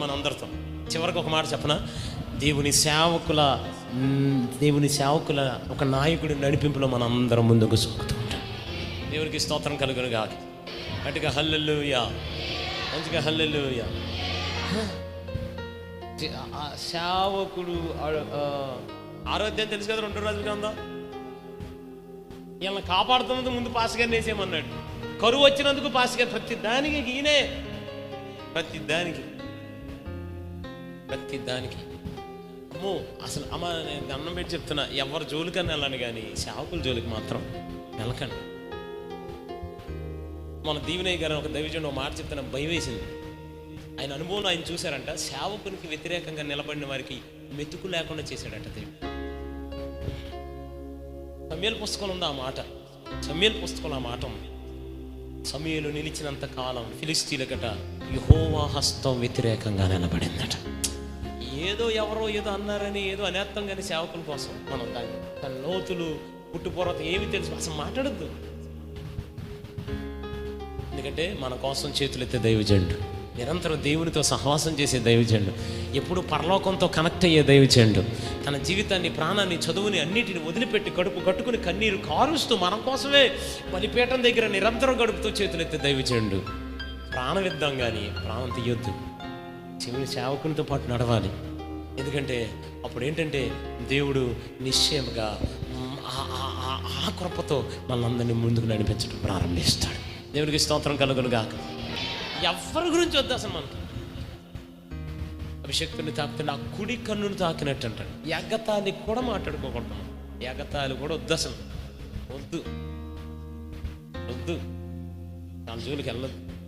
మనందరితో చివరికి ఒక మాట చెప్పన? దేవుని సేవకుల దేవుని సేవకుల ఒక నాయకుడి నడిపింపులో మనం అందరం ముందుకు సాగుతూ ఉంటాం దేవునికి స్తోత్రం కలుగును కాక గట్టిగా హల్లెలూయా. మంచిగా హల్లెలూయా. చి- సేవకుడు ఆ- ఆరోగ్యం తెలుసు కదా రెండు రోజులుగా ఉందా వీళ్ళని కాపాడుతున్నందుకు ముందు పాస్గారిని వేసేయమన్నాడు. కరువు వచ్చినందుకు పాస్గారు ప్రతి దానికి ఈయనే. ప్రతి దానికి. ప్రతి దానికి. అమ్మో అసలు అమ్మ నేను దండం పెట్టి చెప్తున్నా. ఎవరి జోలికన్నా వెళ్ళాను కానీ సేవకుల జోలికి మాత్రం వెళ్ళకండి. మన దీవినయ్య గారు ఒక దైవజనుడు ఒక మాట చెప్తున్నా భయం వేసింది. ఆయన అనుభవం ఆయన చూశారంట సేవకునికి వ్యతిరేకంగా నిలబడిన వారికి మెతుకు లేకుండా చేశాడట దేవుడు. సమయల్ పుస్తకంలో ఉంది ఆ మాట? సమయల్ పుస్తకంలో ఆ మాట ఉంది. సమయలు నిలిచినంత కాలం ఫిలిస్తీన్లకట యుహోవా హస్తం వ్యతిరేకంగా నిలబడిందట. ఏదో ఎవరో ఏదో అన్నారని ఏదో అనేత్తం కానీ సేవకుల కోసం మనం దాన్ని దాని లోతులు పుట్టుపూర్వత ఏమి తెలుసు. అసలు మాట్లాడద్దు. ఎందుకంటే మన కోసం చేతులెత్తే దైవజండు నిరంతరం దేవునితో సహవాసం చేసే దైవజండు ఎప్పుడు పరలోకంతో కనెక్ట్ అయ్యే దైవజండు తన జీవితాన్ని ప్రాణాన్ని చదువుని అన్నిటిని వదిలిపెట్టి కడుపు కట్టుకుని కన్నీరు కారుస్తూ మన కోసమే బలిపీఠం దగ్గర నిరంతరం గడుపుతూ చేతులెత్తే దైవజండు ప్రాణం ఇద్దాం కానీ ప్రాణం తీయొద్దు. శివుని సేవకునితో పాటు నడవాలి. ఎందుకంటే అప్పుడు ఏంటంటే దేవుడు నిశ్చయముగా ఆ- ఆ- ఆ- కృపతో మనందరినీ ముందుకు నడిపించడం ప్రారంభిస్తాడు. దేవుడికి స్తోత్రం కలుగును కాక ఎవరి గురించి వద్దు అసలు మనకి. అభిషక్తుని తాకుతుంటే ఆ కుడి కన్నును తాకినట్టు అంటాడు. ఎగతాళి కూడా మాట్లాడుకోకూడదు ఎగతాళి కూడా వద్దు అసలు. వద్దు. వద్దు. తన జోలికి వెళ్ళదు